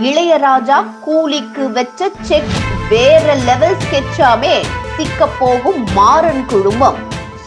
இளையராஜா கூலிக்கு வச்ச செக் வேற லெவல் ஸ்கெட்சாமே சிக்க போகும் மாறன் குழுமம்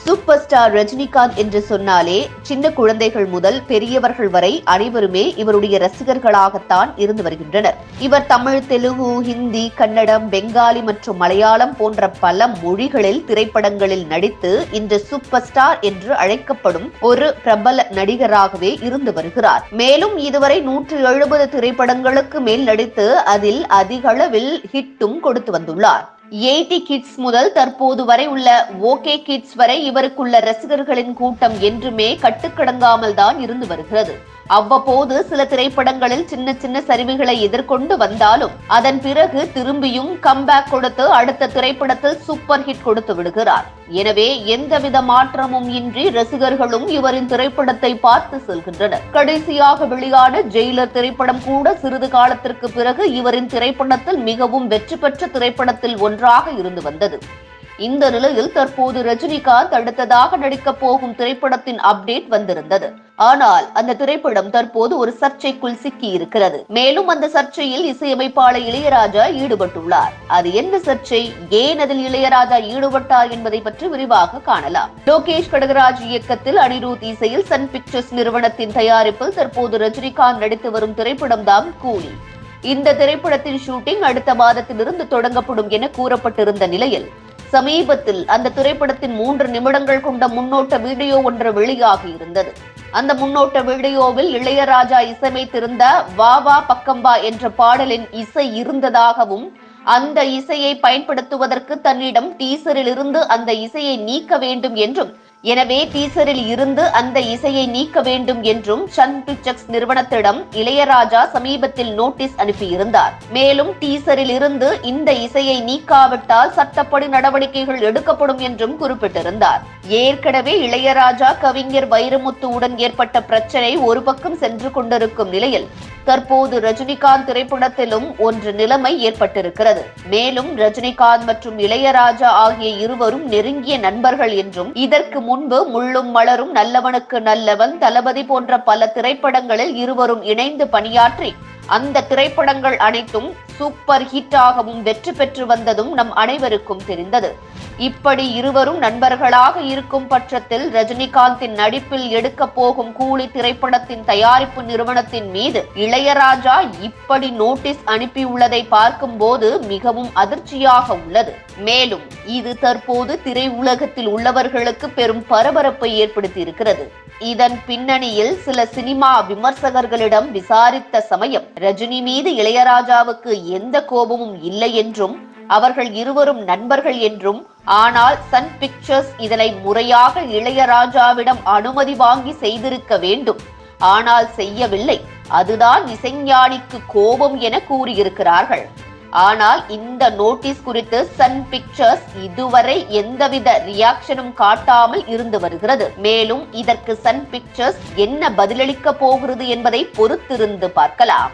சூப்பர் ஸ்டார் ரஜினிகாந்த் என்று சொன்னாலே சின்ன குழந்தைகள் முதல் பெரியவர்கள் வரை அனைவருமே இவருடைய ரசிகர்களாகத்தான் இருந்து வருகின்றனர். இவர் தமிழ் தெலுங்கு ஹிந்தி கன்னடம் பெங்காலி மற்றும் மலையாளம் போன்ற பல மொழிகளில் திரைப்படங்களில் நடித்து இன்று சூப்பர் ஸ்டார் என்று அழைக்கப்படும் ஒரு பிரபல நடிகராகவே இருந்து வருகிறார். மேலும் இதுவரை நூற்று எழுபது திரைப்படங்களுக்கு மேல் நடித்து அதில் அதிகளவில் ஹிட்டும் கொடுத்து வந்துள்ளார். எயிட்டி கிட்ஸ் முதல் தற்போது வரை உள்ள ஓகே கிட்ஸ் வரை இவருக்குள்ள ரசிகர்களின் கூட்டம் என்றுமே கட்டுக்கடங்காமல் தான் இருந்து வருகிறது. அவ்வப்போது சில திரைப்படங்களில் சின்ன சின்ன சரிவுகளை எதிர்கொண்டு வந்தாலும் அதன் பிறகு திரும்பியும் கம்பேக் கொடுத்து அடுத்த திரைப்படத்தில் சூப்பர் ஹிட் கொடுத்து விடுகிறார். எனவே எந்தவித மாற்றமும் இன்றி ரசிகர்களும் இவரின் திரைப்படத்தை பார்த்து செல்கின்றனர். கடைசியாக வெளியான ஜெயிலர் திரைப்படம் கூட சிறிது காலத்திற்கு பிறகு இவரின் திரைப்படத்தில் மிகவும் வெற்றி பெற்ற திரைப்படத்தில் ஒன்றாக இருந்து வந்தது. இந்த நிலையில் தற்போது ரஜினிகாந்த் அடுத்ததாக நடிக்கப் போகும் திரைப்படத்தின் அப்டேட் வந்திருந்தது. ஆனால் அந்த திரைப்படம் தற்போது ஒரு சர்ச்சைக்குள் சிக்கி இருக்கிறது மேலும் அந்த சர்ச்சையில் இசையமைப்பாளர் இளையராஜா ஈடுபட்டுள்ளார். அது என்ன சர்ச்சை? ஏன் அதில் இளையராஜா ஈடுபட்டார் என்பதை பற்றி விரிவாக காணலாம். லோகேஷ் கடகராஜ் இயக்கத்தில் அனிருத் இசையில் சன் பிக்சர்ஸ் நிறுவனத்தின் தயாரிப்பில் தற்போது ரஜினிகாந்த் நடித்து வரும் திரைப்படம் தான் கூலி. இந்த திரைப்படத்தின் ஷூட்டிங் அடுத்த மாதத்திலிருந்து தொடங்கப்படும் என கூறப்பட்டிருந்த நிலையில் சமீபத்தில் அந்த திரைப்படத்தின் மூன்று நிமிடங்கள் கொண்ட முன்னோட்ட வீடியோ ஒன்று வெளியாகி இருந்தது. அந்த முன்னோட்ட வீடியோவில் இளையராஜா இசையமைத்திருந்த வா வா பக்கம்பா என்ற பாடலின் இசை இருந்ததாகவும் அந்த இசையை பயன்படுத்துவதற்கு தன்னிடம் டீசரில் இருந்து அந்த இசையை நீக்க வேண்டும் என்றும் எனவே டீசரில் இருந்து அந்த இசையை நீக்க வேண்டும் என்றும் சன் பிக்சர்ஸ் நிறுவனத்திடம் இளையராஜா சமீபத்தில் நோட்டீஸ் அனுப்பியிருந்தார். மேலும் டீசரில் இருந்து இந்த இசையை நீக்காவிட்டால் சட்டப்படி நடவடிக்கைகள் எடுக்கப்படும் என்றும் குறிப்பிட்டிருந்தார். ஏற்கனவே இளையராஜா கவிஞர் வைரமுத்துவுடன் ஏற்பட்ட பிரச்சனை ஒரு பக்கம் சென்று கொண்டிருக்கும் நிலையில் தற்போது ரஜினிகாந்த் திரைப்படத்திலும் ஒன்று நிலைமை ஏற்பட்டிருக்கிறது. மேலும் ரஜினிகாந்த் மற்றும் இளையராஜா ஆகிய இருவரும் நெருங்கிய நண்பர்கள் என்றும் இதற்கு முன்பு முள்ளும் மலரும் நல்லவனுக்கு நல்லவன் தளபதி போன்ற பல திரைப்படங்களில் இருவரும் இணைந்து பணியாற்றி அந்த திரைப்படங்கள் அனைத்தும் சூப்பர் ஹிட் ஆகவும் வெற்றி பெற்று வந்ததும் நம் அனைவருக்கும் தெரிந்தது. இப்படி இருவரும் நண்பர்களாக இருக்கும் பட்சத்தில் ரஜினிகாந்தின் நடிப்பில் எடுக்க போகும் கூலி திரைப்படத்தின் தயாரிப்பு நிறுவனத்தின் மீது இளையராஜா இப்படி நோட்டீஸ் அனுப்பியுள்ளதை பார்க்கும்போது மிகவும் அதிர்ச்சியாக உள்ளது. மேலும் இது தற்போது திரையுலகத்தில் உள்ளவர்களுக்கு பெரும் பரபரப்பை ஏற்படுத்தியிருக்கிறது. இதன் பின்னணியில் சில சினிமா விமர்சகர்களிடம் விசாரித்த சமயம் ரஜினி மீது இளையராஜாவுக்கு எந்த கோபமும் இல்லை என்றும் அவர்கள் இருவரும் நண்பர்கள் என்றும் ஆனால் சன் பிக்சர்ஸ் இதனை முறையாக இளையராஜாவிடம் அனுமதி வாங்கி செய்திருக்க வேண்டும். ஆனால் செய்யவில்லை. அதுதான் இசைஞானிக்கு கோபம் என கூறியிருக்கிறார்கள். ஆனால் இந்த நோட்டீஸ் குறித்து சன் பிக்சர்ஸ் இதுவரை எந்தவித ரியாக்ஷனும் காட்டாமல் இருந்து வருகிறது. மேலும் இதற்கு சன் பிக்சர்ஸ் என்ன பதிலளிக்க போகிறது என்பதை பொறுத்திருந்து பார்க்கலாம்.